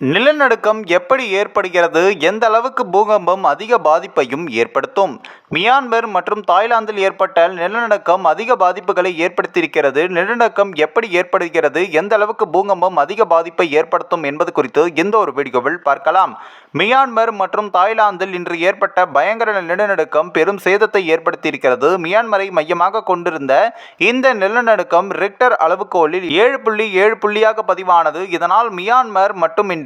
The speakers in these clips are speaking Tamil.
நிலநடுக்கம் எப்படி ஏற்படுகிறது? எந்த அளவுக்கு பூகம்பம் அதிக பாதிப்பையும் ஏற்படுத்தும்? மியான்மர் மற்றும் தாய்லாந்தில் ஏற்பட்ட நிலநடுக்கம் அதிக பாதிப்புகளை ஏற்படுத்தியிருக்கிறது. நிலநடுக்கம் எப்படி ஏற்படுகிறது? எந்த அளவுக்கு பூகம்பம் அதிக பாதிப்பை ஏற்படுத்தும் என்பது குறித்து இந்த ஒரு வீடியோவில் பார்க்கலாம். மியான்மர் மற்றும் தாய்லாந்தில் இன்று ஏற்பட்ட பயங்கர நிலநடுக்கம் பெரும் சேதத்தை ஏற்படுத்தியிருக்கிறது. மியான்மரை மையமாக கொண்டிருந்த இந்த நிலநடுக்கம் ரிக்டர் அளவுகோலில் ஏழு புள்ளி ஏழு புள்ளியாக பதிவானது. இதனால் மியான்மர் மட்டுமின்றி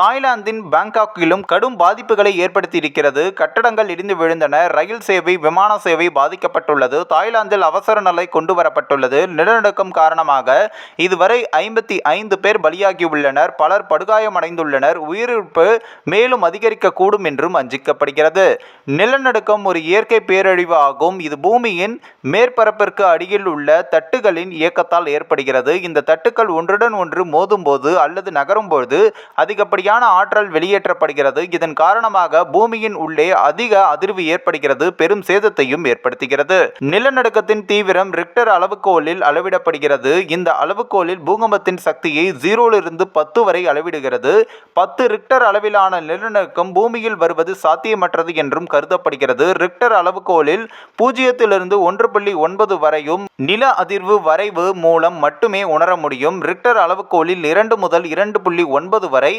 தாய்லாந்தின் பாங்காக்கிலும் கடும் பாதிப்புகளை ஏற்படுத்தியிருக்கிறது. கட்டடங்கள் இடிந்து விழுந்தன. ரயில் சேவை விமான சேவை பாதிக்கப்பட்டுள்ளது. தாய்லாந்தில் அவசர நிலை கொண்டு வரப்பட்டுள்ளது நிலநடுக்கம் காரணமாக இதுவரை ஐம்பத்தி ஐந்து பேர் பலியாகியுள்ளனர். பலர் படுகாயமடைந்துள்ளனர். உயிரிழப்பு மேலும் அதிகரிக்கக்கூடும் என்றும் அஞ்சிக்கப்படுகிறது. நிலநடுக்கம் ஒரு இயற்கை பேரழிவு ஆகும். இது பூமியின் மேற்பரப்பிற்கு அடியில் உள்ள தட்டுகளின் இயக்கத்தால் ஏற்படுகிறது. இந்த தட்டுக்கள் ஒன்றுடன் ஒன்று மோதும்போது அல்லது நகரும்போது அதிகப்படியான ஆற்றல் வெளியேற்றப்படுகிறது. இதன் காரணமாக பூமியின் உள்ளே அதிக அதிர்வு ஏற்படுகிறது. பெரும் சேதத்தையும் ஏற்படுத்துகிறது. நிலநடுக்கத்தின் தீவிரம் ரிக்டர் அளவுகோலில் அளவிடப்படுகிறது. இந்த அளவுகோலில் பூகம்பத்தின் சக்தியை ஜீரோலிருந்து பத்து வரை அளவிடுகிறது. பத்து ரிக்டர் அளவிலான நிலநடுக்கம் பூமியில் வருவது சாத்தியமற்றது என்றும் கருதப்படுகிறது. ரிக்டர் அளவுகோலில் பூஜ்ஜியத்திலிருந்து ஒன்று புள்ளி ஒன்பது வரையும் நில அதிர்வு வரைவு மூலம் மட்டுமே உணர முடியும். ரிக்டர் அளவுகோலில் இரண்டு முதல் இரண்டு புள்ளி ஒன்பது வரை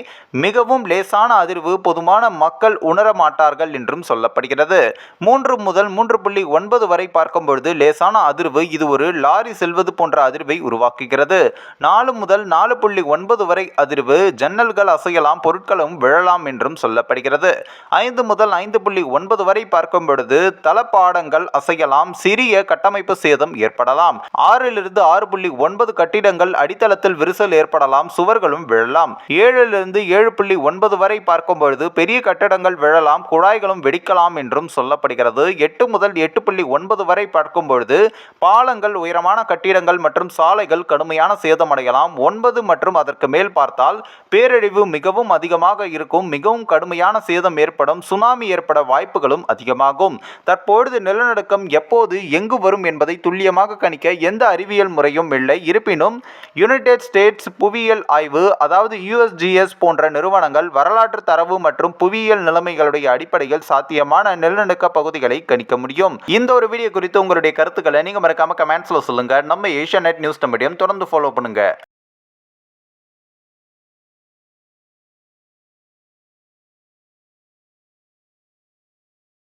மிகவும் லேசான அதிர்வு பொதுவான மக்கள் உணர மாட்டார்கள் என்றும் சொல்லப்படுகிறது. மூன்று முதல் மூன்று புள்ளி ஒன்பது வரை பார்க்கும் பொழுது லேசான அதிர்வு இது ஒரு லாரி செல்வது போன்ற அதிர்வை உருவாக்குகிறது. நாலு முதல் நாலு புள்ளி ஒன்பது வரை அதிர்வு ஜன்னல்கள் அசையலாம் பொருட்களும் விழலாம் என்றும் சொல்லப்படுகிறது. ஐந்து முதல் ஐந்து புள்ளி ஒன்பது வரை பார்க்கும் பொழுது தளபாடங்கள் அசையலாம் சிறிய கட்டமைப்பு சேதம் ஏற்படும் ஏற்படலாம். ஆறிலிருந்து ஆறு புள்ளி ஒன்பது கட்டிடங்கள் அடித்தளத்தில் விரிசல் ஏற்படலாம் சுவர்களும் விழலாம். ஏழிலிருந்து ஏழு புள்ளி ஒன்பது வரை பார்க்கும் பொழுது பெரிய கட்டடங்கள் விழலாம் குழாய்களும் வெடிக்கலாம் என்றும் சொல்லப்படுகிறது. எட்டு முதல் எட்டு புள்ளி ஒன்பது வரை பார்க்கும் பொழுது பாலங்கள் உயரமான கட்டிடங்கள் மற்றும் சாலைகள் கடுமையான சேதமடையலாம். ஒன்பது மற்றும் அதற்கு மேல் பார்த்தால் பேரழிவு மிகவும் அதிகமாக இருக்கும் மிகவும் கடுமையான சேதம் ஏற்படும் சுனாமி ஏற்பட வாய்ப்புகளும் அதிகமாகும். தற்பொழுது நிலநடுக்கம் எப்போது எங்கு வரும் என்பதை துல்லியமாக துல்லியமாக கணிக்க எந்த அறிவியல் முறையும் இல்லை. இருப்பினும் யுனைடெட் ஸ்டேட்ஸ் புவியியல் ஆய்வு அதாவது யுஎஸ்ஜிஎஸ் போன்ற நிறுவனங்கள் வரலாற்று தரவு மற்றும் புவியியல் நிலைமைகளுடைய அடிப்படையில் சாத்தியமான நிலநடுக்க பகுதிகளை கணிக்க முடியும். இந்த ஒரு வீடியோ குறித்து உங்களுடைய கருத்துக்களை நீங்க மறக்காம கமெண்ட்ஸ்ல சொல்லுங்க. நம்ம ஏஷியா நெட் நியூஸ் மீடியம் தொடர்ந்து ஃபாலோ பண்ணுங்க.